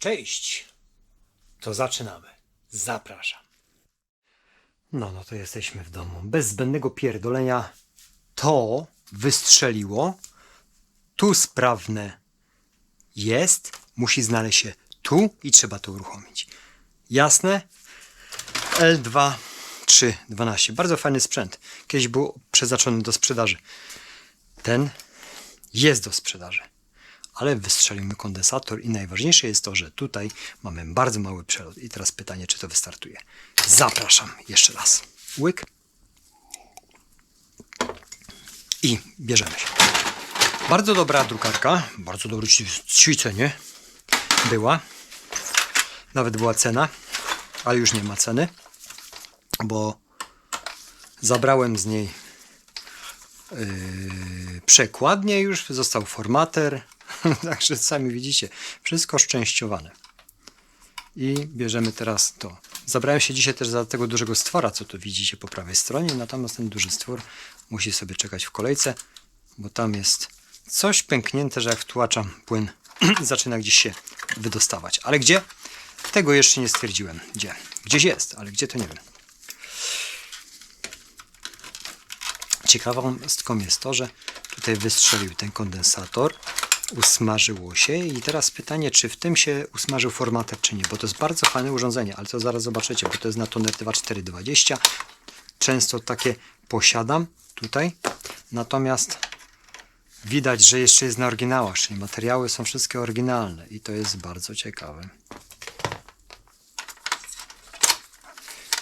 Cześć! To zaczynamy. Zapraszam. No, no to jesteśmy w domu. Bez zbędnego pierdolenia to wystrzeliło. Tu sprawne jest. Musi znaleźć się tu i trzeba to uruchomić. Jasne? L2 3 12. Bardzo fajny sprzęt. Kiedyś był przeznaczony do sprzedaży. Ten jest do sprzedaży. Ale wystrzelimy kondensator i najważniejsze jest to, że tutaj mamy bardzo mały przelot. I teraz pytanie, czy to wystartuje. Zapraszam jeszcze raz. Łyk. I bierzemy się. Bardzo dobra drukarka, bardzo dobre ćwi- ćwiczenie była. Nawet była cena, ale już nie ma ceny, bo zabrałem z niej yy, przekładnię już, został formater, także sami widzicie, wszystko szczęściowane. I bierzemy teraz to. Zabrałem się dzisiaj też za tego dużego stwora, co tu widzicie po prawej stronie, natomiast ten duży stwór musi sobie czekać w kolejce, bo tam jest coś pęknięte, że jak wtłaczam płyn, zaczyna gdzieś się wydostawać. Ale gdzie? Tego jeszcze nie stwierdziłem. Gdzie? Gdzieś jest, ale gdzie to nie wiem. Ciekawostką jest to, że tutaj wystrzelił ten kondensator, usmażyło się i teraz pytanie, czy w tym się usmażył formater, czy nie, bo to jest bardzo fajne urządzenie, ale to zaraz zobaczycie, bo to jest na toner 2420. Często takie posiadam tutaj, natomiast widać, że jeszcze jest na oryginałach, czyli materiały są wszystkie oryginalne i to jest bardzo ciekawe.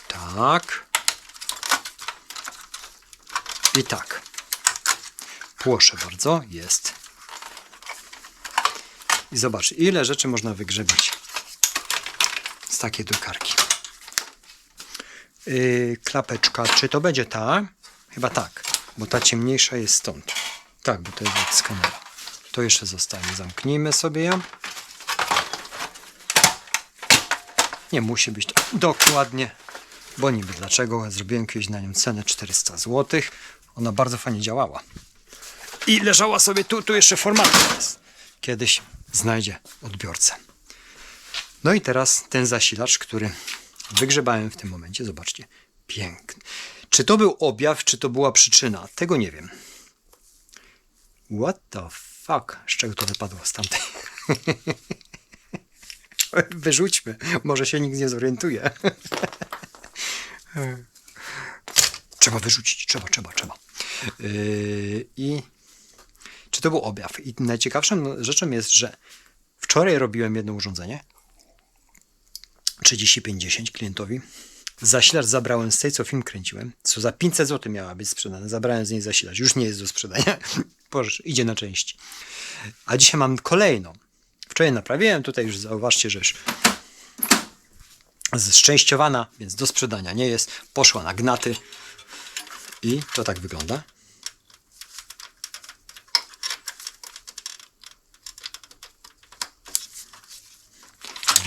Tak. I tak. Proszę bardzo, jest. I zobacz, ile rzeczy można wygrzebać z takiej drukarki. Yy, klapeczka, czy to będzie ta? Chyba tak, bo ta ciemniejsza jest stąd. Tak, bo to jest od skanera. To jeszcze zostanie. Zamknijmy sobie ją. Nie musi być tak dokładnie, bo niby dlaczego. Zrobiłem kiedyś na nią cenę 400 zł. Ona bardzo fajnie działała. I leżała sobie tu, tu jeszcze format jest. Kiedyś znajdzie odbiorcę. No i teraz ten zasilacz, który wygrzebałem w tym momencie, zobaczcie, piękny. Czy to był objaw, czy to była przyczyna? Tego nie wiem. What the fuck? Z czego to wypadło z tamtej? Wyrzućmy, może się nikt nie zorientuje. trzeba wyrzucić, trzeba, trzeba, trzeba. Yy, I czy to był objaw? I najciekawszą rzeczą jest, że wczoraj robiłem jedno urządzenie 3510 klientowi. Zasilacz zabrałem z tej, co film kręciłem, co za 500 zł miała być sprzedane. Zabrałem z niej zasilacz. Już nie jest do sprzedania. Idzie na części. A dzisiaj mam kolejną. Wczoraj naprawiłem, tutaj już zauważcie, że już zszczęściowana, więc do sprzedania nie jest. Poszła na gnaty i to tak wygląda.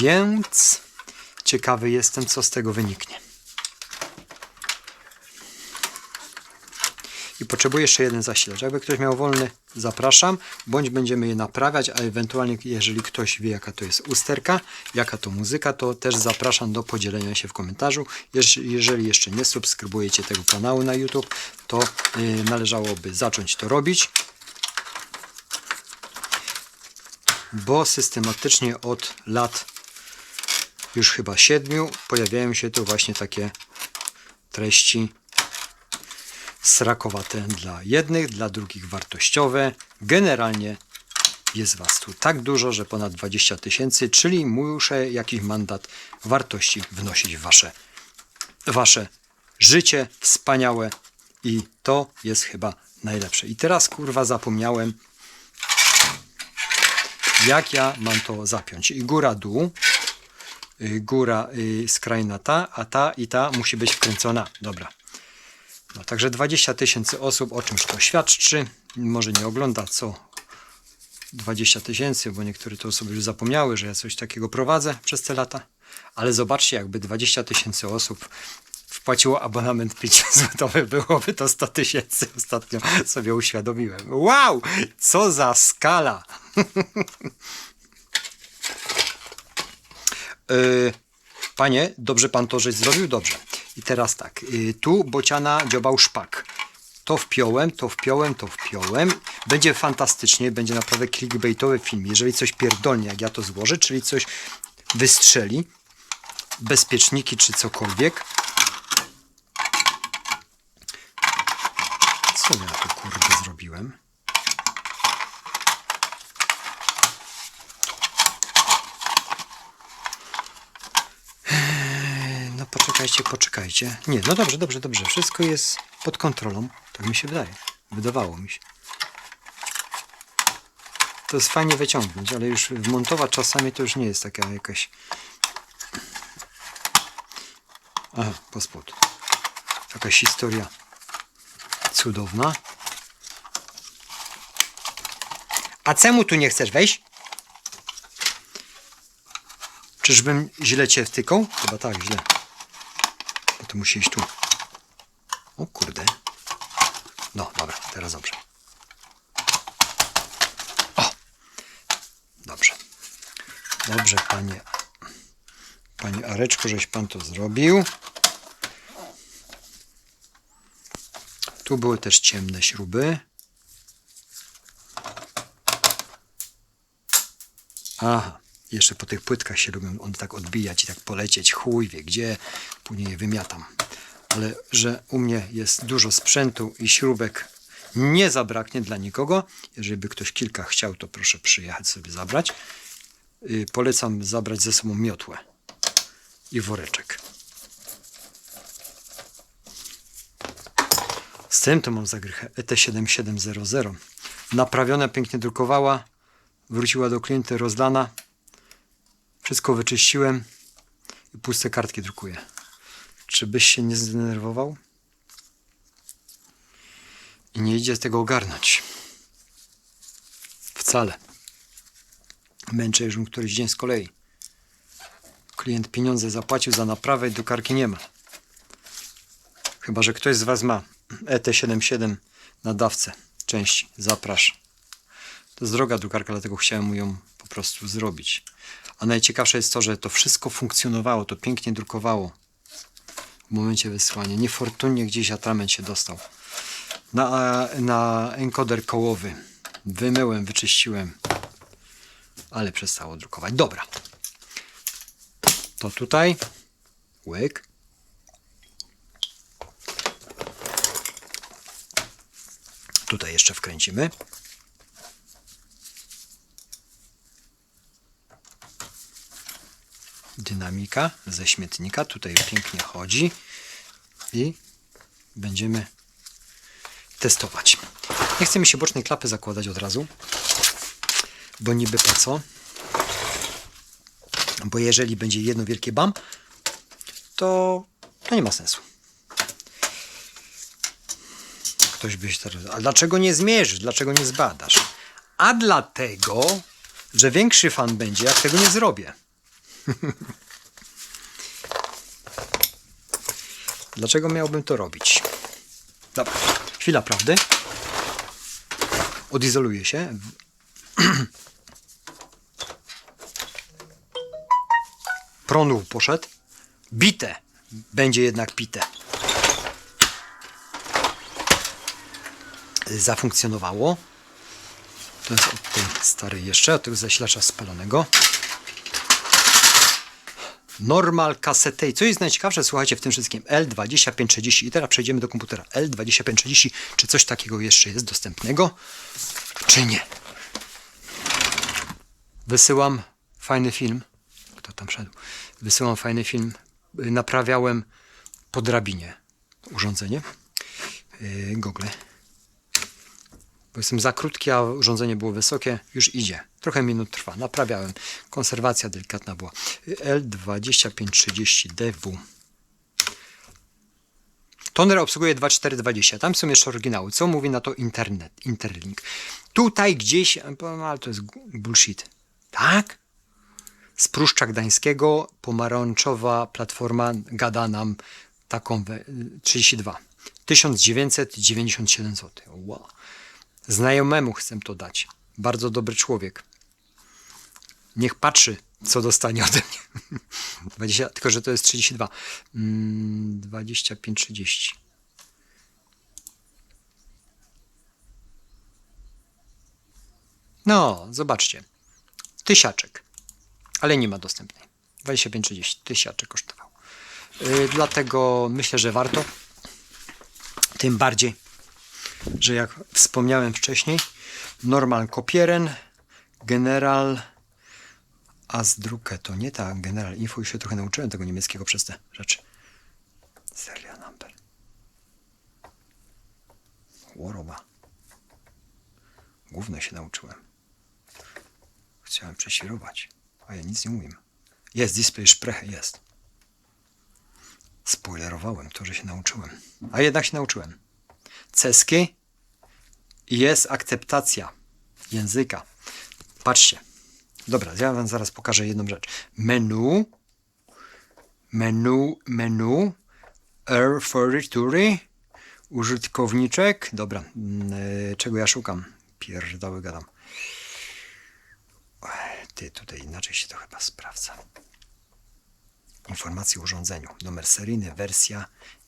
Więc ciekawy jestem, co z tego wyniknie. I potrzebuję jeszcze jeden zasilacz. Jakby ktoś miał wolny, zapraszam, bądź będziemy je naprawiać, a ewentualnie, jeżeli ktoś wie, jaka to jest usterka, jaka to muzyka, to też zapraszam do podzielenia się w komentarzu. Jeż- Jeżeli jeszcze nie subskrybujecie tego kanału na YouTube, to yy, należałoby zacząć to robić. Bo systematycznie od lat już chyba siedmiu pojawiają się tu właśnie takie treści srakowate dla jednych, dla drugich wartościowe. Generalnie jest Was tu tak dużo, że ponad 20 tysięcy, czyli muszę jakiś mandat wartości wnosić w Wasze, wasze życie wspaniałe i to jest chyba najlepsze. I teraz kurwa zapomniałem jak ja mam to zapiąć. I góra dół, góra y, skrajna ta, a ta i ta musi być wkręcona. Dobra. No, także 20 tysięcy osób o czymś to świadczy. Może nie ogląda co 20 tysięcy, bo niektóre to osoby już zapomniały, że ja coś takiego prowadzę przez te lata. Ale zobaczcie, jakby 20 tysięcy osób wpłaciło abonament 5 złotowy, byłoby to 100 tysięcy. Ostatnio sobie uświadomiłem. Wow! Co za skala! Yy, panie, dobrze pan to żeś zrobił? Dobrze. I teraz tak, yy, tu bociana dziobał szpak. To wpiąłem, to wpiąłem, to wpiąłem. Będzie fantastycznie, będzie naprawdę clickbaitowy film. Jeżeli coś pierdolnie, jak ja to złożę, czyli coś wystrzeli, bezpieczniki czy cokolwiek. Co ja tu kurde zrobiłem? Poczekajcie, poczekajcie. Nie, no dobrze, dobrze, dobrze. Wszystko jest pod kontrolą. Tak mi się wydaje. Wydawało mi się. To jest fajnie wyciągnąć, ale już wmontować czasami to już nie jest taka jakaś... Aha, pospód. Jakaś historia cudowna. A czemu tu nie chcesz wejść? Czyżbym źle cię wtykał? Chyba tak, źle. To musi iść tu. O kurde. No, dobra, teraz dobrze. O! Dobrze. Dobrze, panie. Panie Areczko, żeś pan to zrobił. Tu były też ciemne śruby. Aha, jeszcze po tych płytkach się lubią one tak odbijać i tak polecieć. Chuj wie gdzie, później je wymiatam. Ale że u mnie jest dużo sprzętu i śrubek nie zabraknie dla nikogo. Jeżeli by ktoś kilka chciał, to proszę przyjechać sobie zabrać. Yy, polecam zabrać ze sobą miotłę i woreczek. Z tym to mam zagrychę E ET7700. Naprawiona, pięknie drukowała. Wróciła do klienta rozlana. Wszystko wyczyściłem i puste kartki drukuję. Czy byś się nie zdenerwował? I nie idzie tego ogarnąć. Wcale. Męczę już któryś dzień z kolei. Klient pieniądze zapłacił za naprawę i drukarki nie ma. Chyba, że ktoś z Was ma E ET77 na dawce części. Zapraszam. To jest droga drukarka, dlatego chciałem mu ją po prostu zrobić. A najciekawsze jest to, że to wszystko funkcjonowało, to pięknie drukowało momencie wysłania. Niefortunnie gdzieś atrament się dostał. Na, na encoder kołowy. Wymyłem, wyczyściłem. Ale przestało drukować. Dobra. To tutaj. Łyk. Tutaj jeszcze wkręcimy. Dynamika ze śmietnika. Tutaj pięknie chodzi. I będziemy testować. Nie chcemy się bocznej klapy zakładać od razu, bo niby po co? Bo jeżeli będzie jedno wielkie bam, to, to nie ma sensu. Ktoś by się teraz. A dlaczego nie zmierzysz? Dlaczego nie zbadasz? A dlatego, że większy fan będzie, jak tego nie zrobię. Dlaczego miałbym to robić? Dobra, chwila prawdy. Odizoluję się. Prąd poszedł. Bite. Będzie jednak pite. Zafunkcjonowało. To jest od tej starej jeszcze, od tego zasilacza spalonego. Normal kasetej. Co jest najciekawsze, słuchajcie, w tym wszystkim L2530 i teraz przejdziemy do komputera L2530. Czy coś takiego jeszcze jest dostępnego, czy nie? Wysyłam fajny film. Kto tam szedł? Wysyłam fajny film. Naprawiałem po drabinie urządzenie. Yy, Google. Bo jestem za krótki, a urządzenie było wysokie. Już idzie. Trochę minut trwa. Naprawiałem. Konserwacja delikatna była. L2530DW. Toner obsługuje 2420. Tam są jeszcze oryginały. Co mówi na to internet, Interlink? Tutaj gdzieś, ale to jest bullshit. Tak? Z Pruszcza Gdańskiego pomarańczowa platforma gada nam taką we, 32. 1997 zł. Wow. Znajomemu chcę to dać. Bardzo dobry człowiek. Niech patrzy, co dostanie ode mnie. 20, tylko, że to jest 32. Mm, 25, 30. No, zobaczcie. Tysiaczek. Ale nie ma dostępnej. 25-30. Tysiaczek kosztował. Yy, dlatego myślę, że warto. Tym bardziej, że jak wspomniałem wcześniej, Norman Kopieren, General Asdrucke, to nie ta General Info, już się trochę nauczyłem tego niemieckiego przez te rzeczy. Serial number. Choroba. Główno się nauczyłem. Chciałem prześwirować, a ja nic nie umiem. Jest display Spreche, jest. Spoilerowałem to, że się nauczyłem. A jednak się nauczyłem. Ceski jest akceptacja języka. Patrzcie. Dobra, ja wam zaraz pokażę jedną rzecz. Menu, menu, menu, Air Furry, użytkowniczek. Dobra, mm, e, czego ja szukam? Pierdały gadam. Ty, tutaj inaczej się to chyba sprawdza. Informacje o urządzeniu. Numer seryjny, wersja.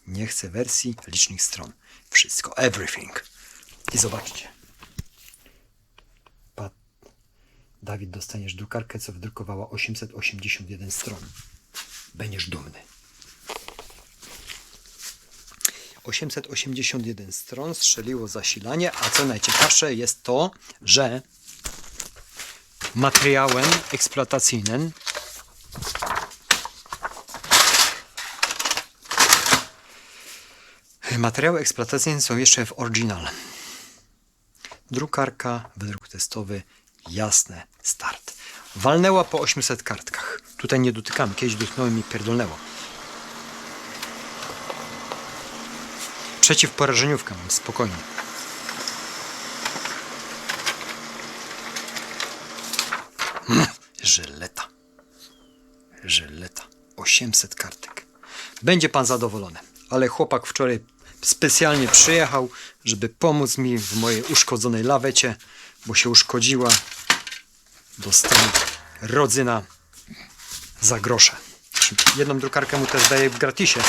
Nie chcę wersji, licznik stron. Wszystko, everything. I zobaczcie. Dawid, dostaniesz drukarkę, co wydrukowała 881 stron. Będziesz dumny. 881 stron strzeliło zasilanie, a co najciekawsze jest to, że materiałem eksploatacyjnym materiały eksploatacyjne są jeszcze w oryginal. Drukarka, wydruk testowy, jasne, start. Walnęła po 800 kartkach. Tutaj nie dotykamy, kiedyś dotknąłem i pierdolnęło. Przeciwporażeniówka mam, spokojnie. Mm, Żyleta. Żyleta. 800 kartek. Będzie pan zadowolony. Ale chłopak wczoraj specjalnie przyjechał, żeby pomóc mi w mojej uszkodzonej lawecie, bo się uszkodziła. Dostałem rodzyna za grosze. Jedną drukarkę mu też daję w gratisie,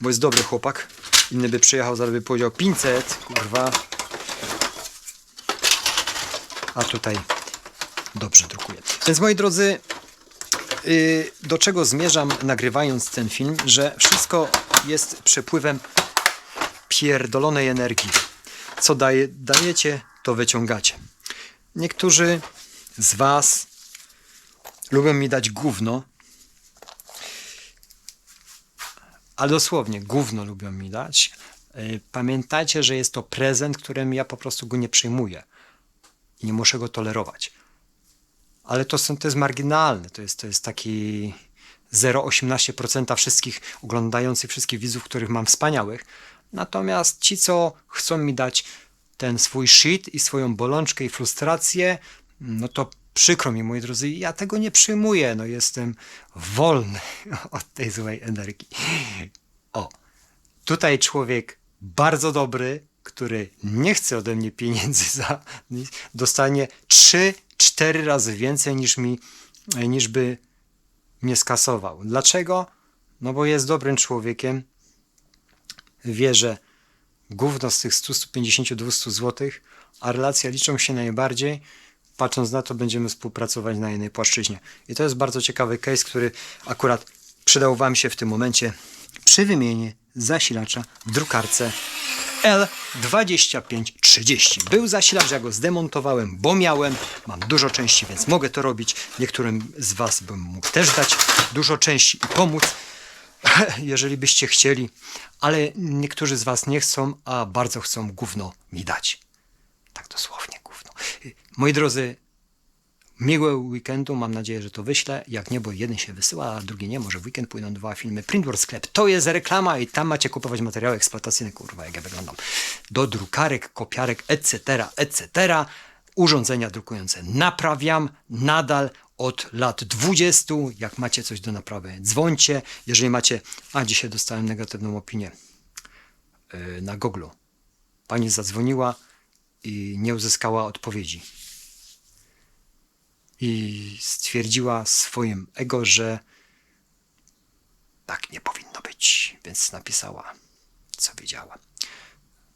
bo jest dobry chłopak. Inny by przyjechał, zaraz by powiedział 500, kurwa. A tutaj dobrze drukuje. Więc moi drodzy, yy, do czego zmierzam nagrywając ten film, że wszystko jest przepływem pierdolonej energii. Co daje, dajecie, to wyciągacie. Niektórzy z Was lubią mi dać gówno, a dosłownie gówno lubią mi dać. Yy, Pamiętajcie, że jest to prezent, którym ja po prostu go nie przyjmuję i nie muszę go tolerować. Ale to, są, to jest marginalne, to jest, to jest taki 0,18% wszystkich oglądających, wszystkich widzów, których mam wspaniałych. Natomiast ci, co chcą mi dać ten swój shit i swoją bolączkę i frustrację, no to przykro mi, moi drodzy, ja tego nie przyjmuję. No jestem wolny od tej złej energii. O, tutaj człowiek bardzo dobry, który nie chce ode mnie pieniędzy za nic, dostanie 3-4 razy więcej niż mi, niż by mnie skasował. Dlaczego? No bo jest dobrym człowiekiem, wie, że gówno z tych 100, 150, 200 zł, a relacje liczą się najbardziej. Patrząc na to, będziemy współpracować na jednej płaszczyźnie. I to jest bardzo ciekawy case, który akurat przydał Wam się w tym momencie przy wymianie zasilacza w drukarce L2530. Był zasilacz, ja go zdemontowałem, bo miałem, mam dużo części, więc mogę to robić. Niektórym z Was bym mógł też dać dużo części i pomóc, jeżeli byście chcieli, ale niektórzy z Was nie chcą, a bardzo chcą gówno mi dać. Tak dosłownie. Moi drodzy, miłego weekendu, mam nadzieję, że to wyślę. Jak nie, bo jeden się wysyła, a drugi nie, może w weekend pójdą dwa filmy. Printworld Sklep, to jest reklama i tam macie kupować materiały eksploatacyjne, kurwa, jak ja wyglądam. Do drukarek, kopiarek, etc., etc. Urządzenia drukujące naprawiam nadal od lat 20. Jak macie coś do naprawy, dzwońcie. Jeżeli macie, a dzisiaj dostałem negatywną opinię yy, na Google. Pani zadzwoniła i nie uzyskała odpowiedzi i stwierdziła swoim ego, że tak nie powinno być, więc napisała, co wiedziała.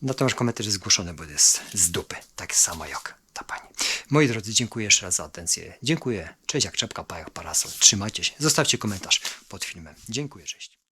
Natomiast komentarz jest zgłoszony, bo jest z dupy, tak samo jak ta pani. Moi drodzy, dziękuję jeszcze raz za atencję. Dziękuję. Cześć jak czapka, pa jak parasol. Trzymajcie się. Zostawcie komentarz pod filmem. Dziękuję, cześć.